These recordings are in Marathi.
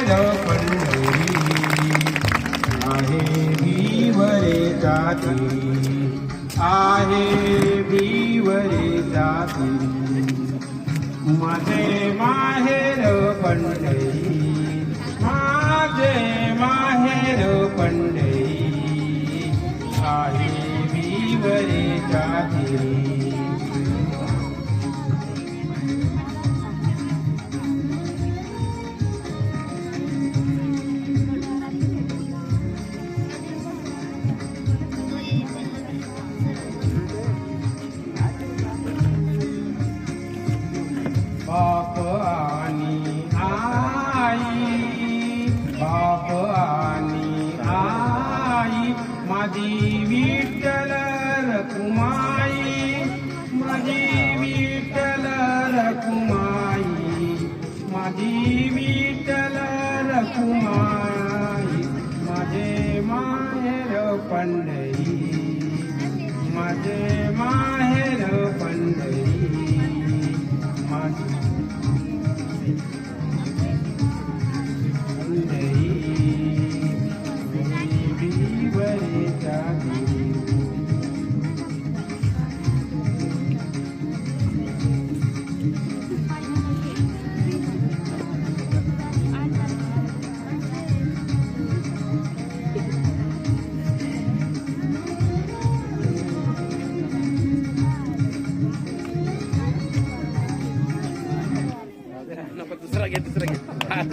माहेर पंढरी आहे भीवरे जाती आहे भीवरे जाती माझे माहेर पंढरी माझे माहेर पंढरी आहे भीवरे जाती. बाप आणि आई बाप आणि आई माझी विठ्ठल रकुमाई माझी विठ्ठल रकुमाई माझी विठ्ठल रकुमाई माझे माहेर पंढरी माझे माहेर पंढरी. माझे नको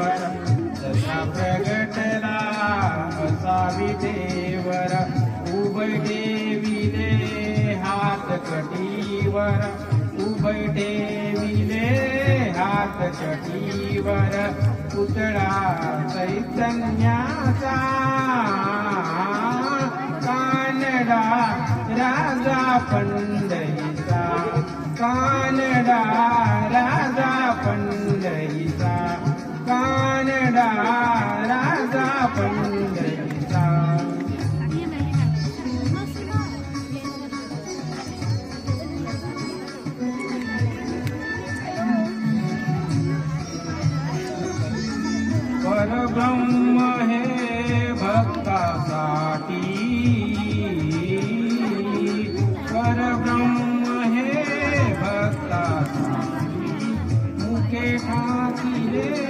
ईश्वर जसा प्रगटला असा देवर उबटे विले हात कटीवर उबटे विले हात कटीवर पुतळा चैतन्याचा कानडा राजा पंढरीचा कानडा राजा पंढरीचा कानडा राजा पंढरीचा परब्रह्म हे भक्तासाठी. परब्रह्म हे भक्तासाठी. मुखे ठाकिले